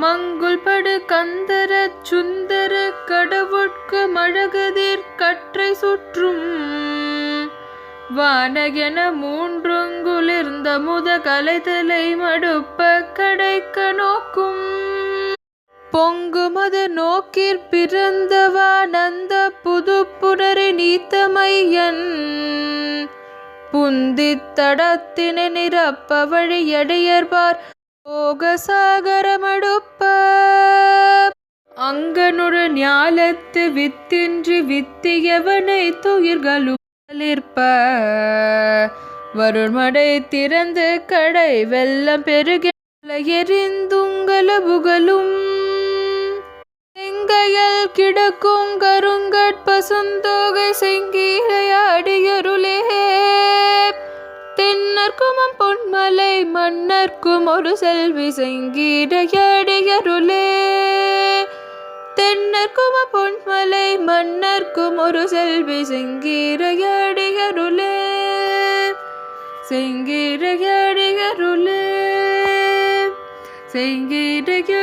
மங்குல் படு கந்தர சுந்தர கடவுட்கு மழகதிர் கற்றை சுற்றும். வானகென மூன்றுங்குளிர்ந்த முத கலைதலை மடுப்ப கடைக்க நோக்கும். பொங்குமது நோக்கிற் பிறந்தவானந்த புது புனரி நீத்தமையன். புந்தித்தடத்தினை நிரப்ப வழியடையர்பார் போகசாகரமடுப்ப. அங்கனுடு ஞாலத்து வித்தின்றி வித்தியவனை துயிர்களும் வருண்மடை திறந்து கடை வெள்ளம் பெருக எரிந்துங்கள புகழும். செங்கையல் கிடக்கும் கருங்கட் செங்கி செல்வம் பொன்மலை மன்னர்க்கும் ஒரு செல்வி செங்கீடையடியருளே. தென்னர்க்கும பொன்மலை மன்னர்க்கும் ஒரு செல்வி செங்கீரையாடியருளே செங்கீரையாடியருளே செங்கீரையாடியருளே